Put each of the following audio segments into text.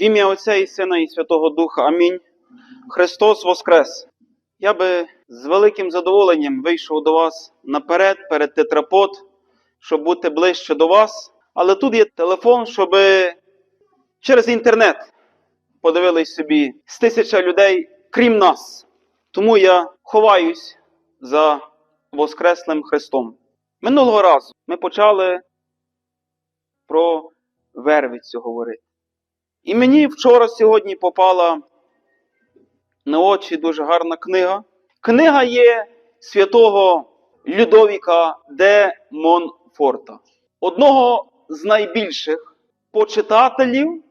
В ім'я Отця і Сина і Святого Духа. Амінь. Христос Воскрес! Я би з великим задоволенням вийшов до вас наперед, перед тетрапот, щоб бути ближче до вас. Але тут є телефон, щоб через інтернет подивились собі з тисяча людей, крім нас. Тому я ховаюсь за Воскреслим Христом. Минулого разу ми почали про Вервицю говорити. І мені вчора сьогодні попала на очі дуже гарна книга. Книга є святого Людовіка де Монфорта, одного з найбільших почитателів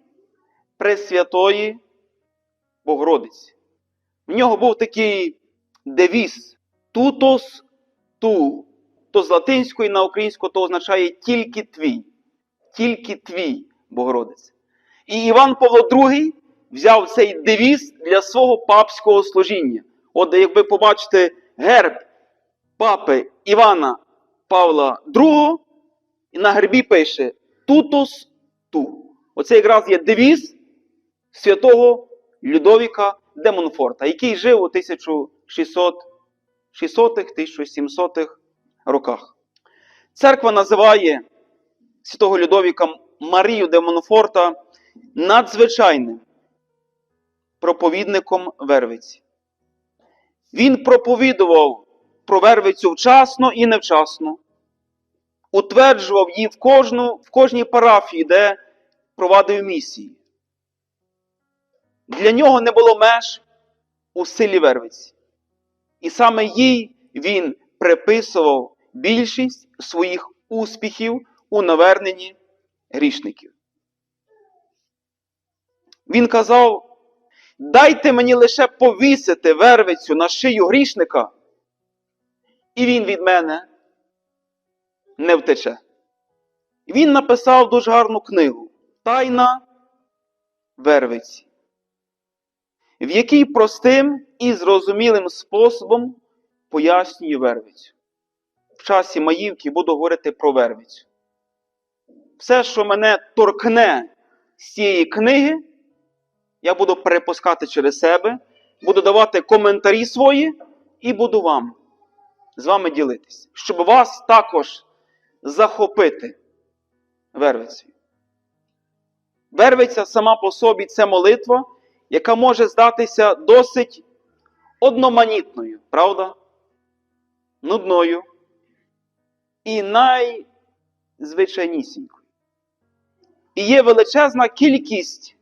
Пресвятої Богородиці. В нього був такий девіз Тутос ту. То з латинської на українську то означає тільки твій, тільки твій, Богородице. І Іван Павло II взяв цей девіз для свого папського служіння. От як ви побачите герб папи Івана Павла II, і на гербі пише Тутос ту. Оце якраз є девіз святого Людовіка де Монфорта, який жив у 1600-1700 роках. Церква називає святого Людовіка Марію де Монфорта надзвичайним проповідником Вервиці. Він проповідував про Вервицю вчасно і невчасно, утверджував її в, кожну, в кожній парафії, де провадив місії. Для нього не було меж у силі Вервиці. І саме їй він приписував більшість своїх успіхів у наверненні грішників. Він казав: дайте мені лише повісити вервицю на шию грішника, і він від мене не втече. Він написав дуже гарну книгу Тайна вервиці, в якій простим і зрозумілим способом пояснює вервицю. В часі Маївки буду говорити про вервицю. Все, що мене торкне з цієї книги, я буду перепускати через себе, буду давати коментарі свої і буду вам з вами ділитись, щоб вас також захопити вервицею. Вервиця сама по собі це молитва, яка може здатися досить одноманітною, правда? Нудною і найзвичайнісінькою. І є величезна кількість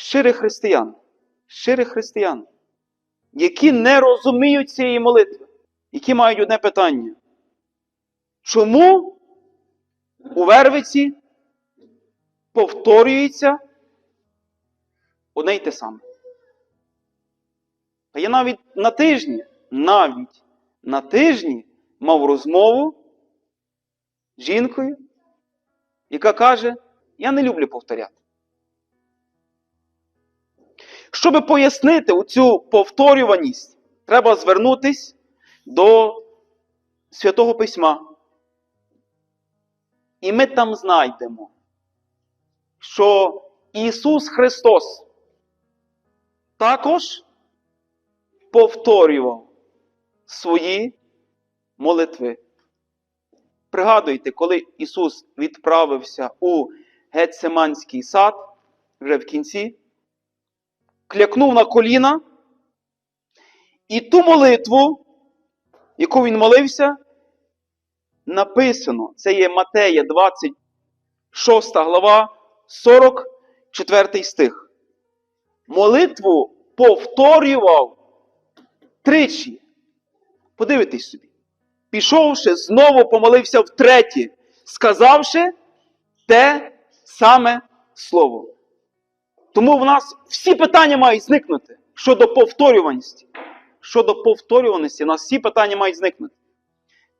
щирих християн, щирих християн, які не розуміють цієї молитви, які мають одне питання. Чому у Вервиці повторюється одне й те саме? А я навіть на тижні, навіть на тижні мав розмову з жінкою, яка каже, я не люблю повторяти. Щоб пояснити оцю повторюваність, треба звернутися до Святого Письма. І ми там знайдемо, що Ісус Христос також повторював свої молитви. Пригадуйте, коли Ісус відправився у Гетсеманський сад, вже в кінці, клякнув на коліна, і ту молитву, яку він молився, написано, це є Матея 26 глава, 44 стих. Молитву повторював тричі. Подивитесь собі. Пішовши, знову помолився втретє, сказавши те саме слово. Тому в нас всі питання мають зникнути щодо повторюваності. Щодо повторюваності, у нас всі питання мають зникнути.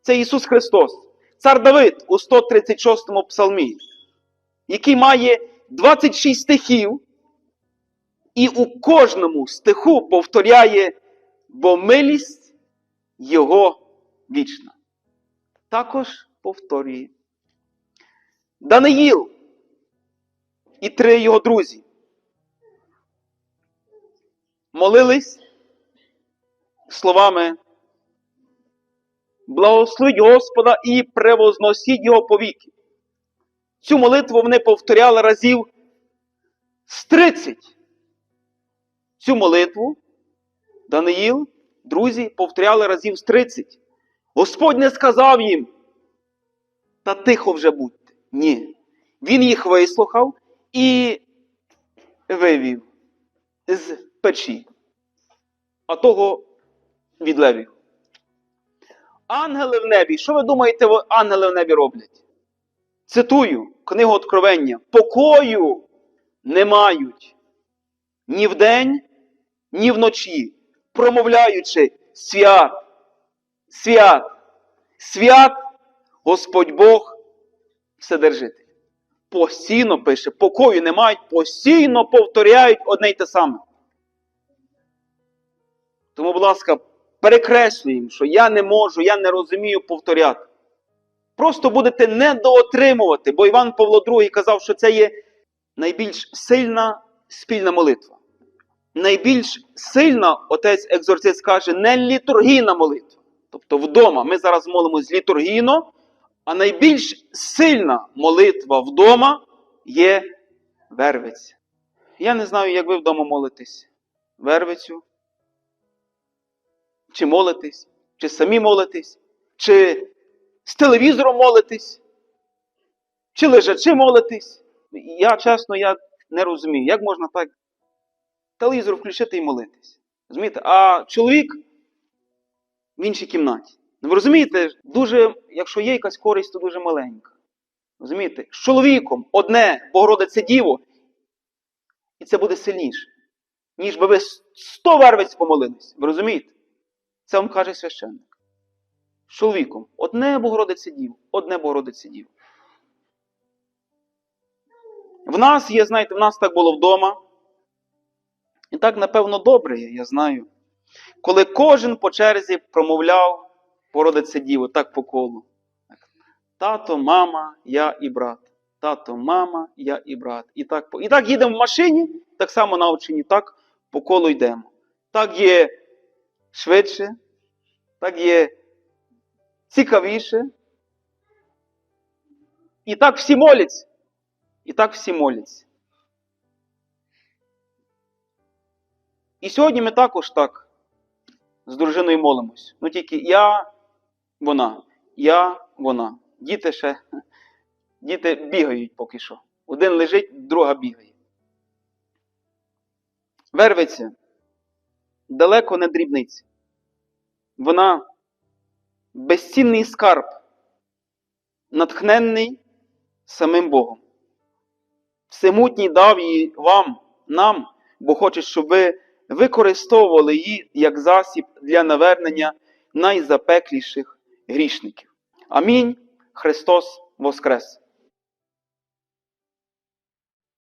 Це Ісус Христос, цар Давид у 136 му псалмі, який має 26 стихів, і у кожному стиху повторяє, бо милість Його вічна. Також повторює. Даниїл і три його друзі. Молились словами Благословіть Господа і превозносіть Його повіки. Цю молитву вони повторяли разів з 30. Цю молитву Даниїл, друзі, повторяли разів з 30. Господь не сказав їм, та тихо вже будьте. Ні. Він їх вислухав і вивів з печі, а того від левів. Ангели в небі, що ви думаєте, ангели в небі роблять? Цитую книгу Откровення: покою не мають ні вдень, ні вночі, промовляючи свят, свят, свят, Господь Бог, Вседержитель. Постійно пише, покою не мають, постійно повторяють одне й те саме. Тому, будь ласка, перекреслюємо, що я не можу, я не розумію повторяти. Просто будете недоотримувати, бо Іван Павло II казав, що це є найбільш сильна спільна молитва. Найбільш сильна, отець екзорцист каже, не літургійна молитва. Тобто вдома ми зараз молимось літургійно, а найбільш сильна молитва вдома є вервиця. Я не знаю, як ви вдома молитесь. Вервицю. Чи молитесь, чи самі молитесь, чи з телевізором молитесь, чи лежачи молитесь. Я чесно, я не розумію, як можна так телевізор включити і молитись. Розумієте? А чоловік в іншій кімнаті. Ну, ви розумієте, дуже, якщо є якась користь, то дуже маленька. Розумієте? З чоловіком одне Богородице Діво, і це буде сильніше, ніж би ви сто вервиць помолились. Ви розумієте? Це вам каже священник. З чоловіком одне Богородице Діво, одне Богородице Діво. В нас є, знаєте, в нас так було вдома. І так, напевно, добре є, я знаю. Коли кожен по черзі промовляв Богородице Діво, так по колу. Тато, мама, я і брат. Тато, мама, я і брат. І так, і так їдемо в машині, так само навчені, так по колу йдемо. Так є швидше, так є цікавіше. І так всі моляться. І так всі моляться. І сьогодні ми також так з дружиною молимось. Ну тільки я, вона, я, вона. Діти ще, діти бігають поки що. Один лежить, друга бігає. Вервиться далеко не дрібниці. Вона безцінний скарб, натхненний самим Богом. Всемутній дав її вам, нам, бо хоче, щоб ви використовували її як засіб для навернення найзапекліших грішників. Амінь. Христос Воскрес!